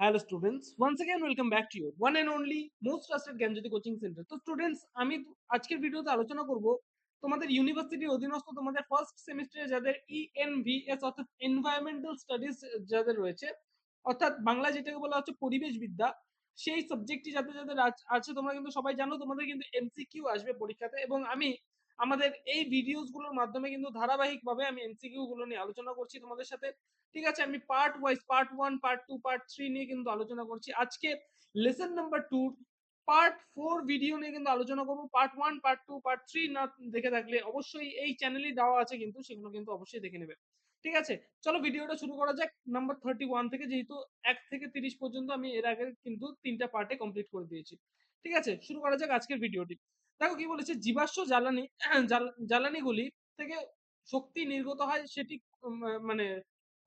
hello students once again welcome back to your one and only most trusted Gyanjyoti coaching centre তো students আমি আজকের ভিডিওতে আলোচনা করব তোমাদের ইউনিভার্সিটির অধীনস্থ তোমাদের ফার্স্ট সেমিস্টারে যাদের ইএনভিএস অর্থাৎ এনভায়রনমেন্টাল স্টাডিজ যাদের রয়েছে অর্থাৎ বাংলা যেটাকে বলা হচ্ছে পরিবেশ বিদ্যা সেই সাবজেক্টটি যাদের যাদের আছে তোমরা কিন্তু সবাই জানো তোমাদের কিন্তু এমসিকিউ আসবে পরীক্ষাতে এবং আমি আমাদের এই ভিডিওসগুলোর মাধ্যমে কিন্তু ধারাবাহিকভাবে আমি এমসিকিউ গুলো নিয়ে আলোচনা করছি তোমাদের সাথে। ঠিক আছে, আমি part wise part one part two part three নিয়ে কিন্তু আলোচনা করছি। আজকে lesson number two part four video নিয়ে কিন্তু আলোচনা করব। Part one part two part three না দেখে থাকলে অবশ্যই এই চ্যানেলই দেওয়া আছে কিন্তু, সেগুলো কিন্তু অবশ্যই দেখে নেবে। ঠিক আছে, চলো ভিডিওটা শুরু করা যাক। নাম্বার থার্টি ওয়ান থেকে যেহেতু এক থেকে তিরিশ পর্যন্ত আমি এর আগে কিন্তু তিনটা পার্টে কমপ্লিট করে দিয়েছি। ঠিক আছে, শুরু করা যাক আজকের ভিডিওটি দেখো কি বলেছে? জীবাশ্ম জ্বালানি জ্বালানিগুলি থেকে শক্তি নির্গত হয় সেটি মানে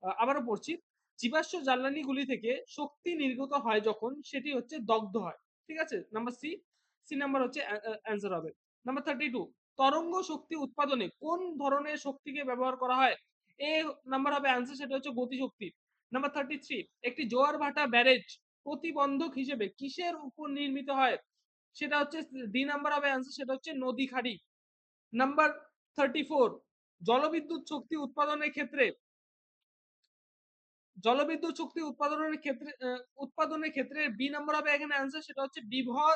আবারও পড়ছি। জীবাশ্ম জ্বালানিগুলি থেকে শক্তি নির্গত হয় যখন সেটি হচ্ছে দগ্ধ হয়। ঠিক আছে? Number C. সি নাম্বার হচ্ছে অ্যান্সার হবে। Number thirty two. তরঙ্গ শক্তি উৎপাদনে কোন ধরনের শক্তিকে ব্যবহার করা হয়? এ নাম্বার হবে অ্যান্সার, সেটা হচ্ছে গতিশক্তি। Number thirty three. একটি জোয়ার ভাটা ব্যারেজ প্রতিবন্ধক হিসেবে কিসের উপর নির্মিত হয়? সেটা হচ্ছে ডি নাম্বার হবে অ্যান্সার সেটা হচ্ছে নদী খাড়ি। নাম্বার থার্টি ফোর জলবিদ্যুৎ শক্তি উৎপাদনের ক্ষেত্রে, জলবিদ্যুৎ শক্তি উৎপাদনের ক্ষেত্রে উৎপাদনের ক্ষেত্রে বি নাম্বার হবে এখানে অ্যান্সার সেটা হচ্ছে বিভব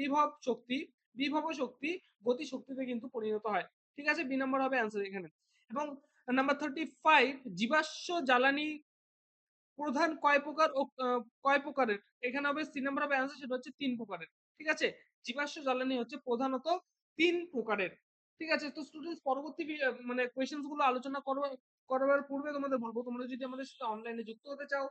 বিভব শক্তি বিভব শক্তি গতি শক্তিতে কিন্তু পরিণত হয়। ঠিক আছে? বি নাম্বার হবে অ্যান্সার এখানে। এবং নাম্বার থার্টি ফাইভ জীবাশ্ম জ্বালানি প্রধান কয় প্রকার ও কয় প্রকারের? এখানে হবে সি নাম্বার হবে অ্যান্সার সেটা হচ্ছে তিন প্রকারের। ঠিক আছে? জীবাশ্ম জ্বালানি হচ্ছে প্রধানত তিন প্রকারের। ঠিক আছে? তো স্টুডেন্টস পরবর্তী মানে কোয়েশ্চেন্সগুলো আলোচনা করার পূর্বে তোমাদের বলব, তোমরা যদি আমাদের সাথে অনলাইনে যুক্ত হতে চাও,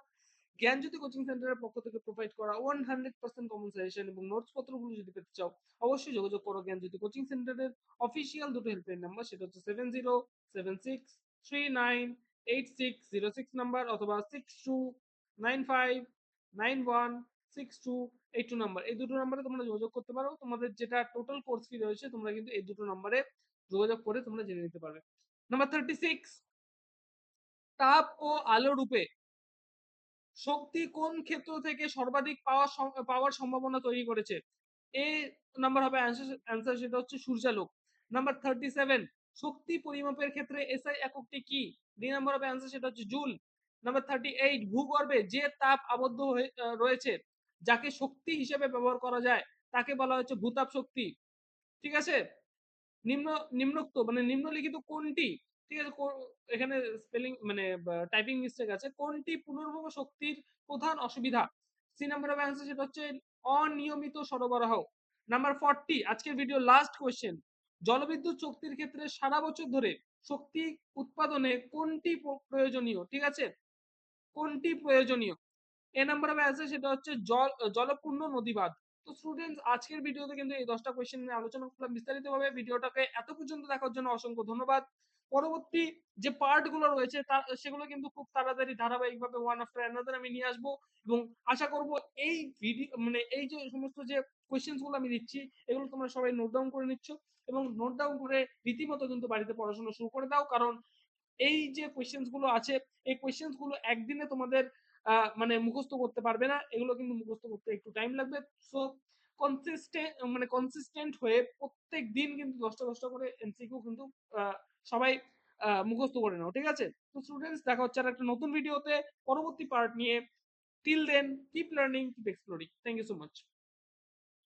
জ্ঞানজ্যোতি কোচিং সেন্টারের পক্ষ থেকে প্রোভাইড করা ওয়ান হান্ড্রেড পার্সেন্ট কমন এবং নোটস পত্রগুলো যদি পেতে চাও, অবশ্যই যোগাযোগ করো জ্ঞানজ্যোতি কোচিং সেন্টারের অফিসিয়াল দুটো হেল্পলাইন নাম্বার সেটা হচ্ছে seven zero seven six three nine eight six zero six number অথবা six two nine five nine one six two এই টু নাম্বার এই দুটো নাম্বারে তোমরা যোগাযোগ করতে পারো। তোমাদের যেটা টোটাল কোর্স ফি রয়েছে, তোমরা কিন্তু এই দুটো নাম্বারে যোগাযোগ করে তোমরা জেনে নিতে পারবে। নাম্বার থার্টি সিক্স তাপ ও আলো রূপে শক্তি কোন ক্ষেত্র থেকে সর্বাধিক পাওয়ার পাওয়ার সম্ভাবনা তৈরি করেছে? এ নাম্বার হবে অ্যান্সার সেটা হচ্ছে সূর্যালোক। নাম্বার থার্টি সেভেন শক্তি পরিমাপের ক্ষেত্রে এসআই এককটি কি? ডি নাম্বার হবে অ্যান্সার সেটা হচ্ছে জুল। নাম্বার থার্টি এইট ভূগর্ভে যে তাপ আবদ্ধ রয়েছে যাকে শক্তি হিসেবে ব্যবহার করা যায়, তাকে বলা হচ্ছে ভূতাপ শক্তি। ঠিক আছে? নিম্ন, নিম্নোক্ত মানে নিম্নলিখিত কোনটি? ঠিক আছে এখানে স্পেলিং মানে টাইপিং মিস্টেক আছে। কোনটি পুনর্ভব শক্তির প্রধান অসুবিধা? সি নাম্বার অফ অ্যান্সার সেটা হচ্ছে অনিয়মিত সরবরাহ। নাম্বার ফর্টি, আজকের ভিডিও লাস্ট কোয়েশ্চেন জলবিদ্যুৎ শক্তির ক্ষেত্রে সারা বছর ধরে শক্তি উৎপাদনে কোনটি প্রয়োজনীয়? ঠিক আছে? কোনটি প্রয়োজনীয়? এ নাম্বার অফ অ্যান্সার সেটা হচ্ছে জল জলপূর্ণ নদীবাদ তো স্টুডেন্টস আজকের ভিডিওতে কিন্তু এই দশটা কোয়েশ্চেন নিয়ে আলোচনা করলাম বিস্তারিতভাবে। ভিডিওটাকে এত পর্যন্ত দেখার জন্য অসংখ্য ধন্যবাদ। পরবর্তী যে পার্টগুলো রয়েছে সেগুলো কিন্তু খুব তাড়াতাড়ি, ধারাবাহিকভাবে ওয়ান আফটার অ্যানাদার আমি নিয়ে আসব এবং আশা করব এই ভিডিও মানে এই যে সমস্ত যে কোয়েশ্চেন্সগুলো আমি দিচ্ছি, এগুলো তোমরা সবাই নোট ডাউন করে নিচ্ছ এবং নোট ডাউন করে রীতিমতো কিন্তু বাড়িতে পড়াশোনা শুরু করে দাও। কারণ এই যে কোয়েশ্চেন্সগুলো আছে, এই কোয়েশ্চেন্সগুলো একদিনে তোমাদের মানে মুখস্থ করতে পারবে না। এগুলো কিন্তু মুখস্থ করতে একটু টাইম লাগবে। সো কনসিস্টেন্ট মানে কনসিস্টেন্ট হয়ে প্রত্যেক দিন কিন্তু দশটা দশটা করে এনসিকিউ কিন্তু সবাই মুখস্থ করে নাও, ঠিক আছে? তো স্টুডেন্টস দেখা হচ্ছে আর একটা নতুন ভিডিওতে পরবর্তী পার্ট নিয়ে। Till then keep learning keep exploring thank you so much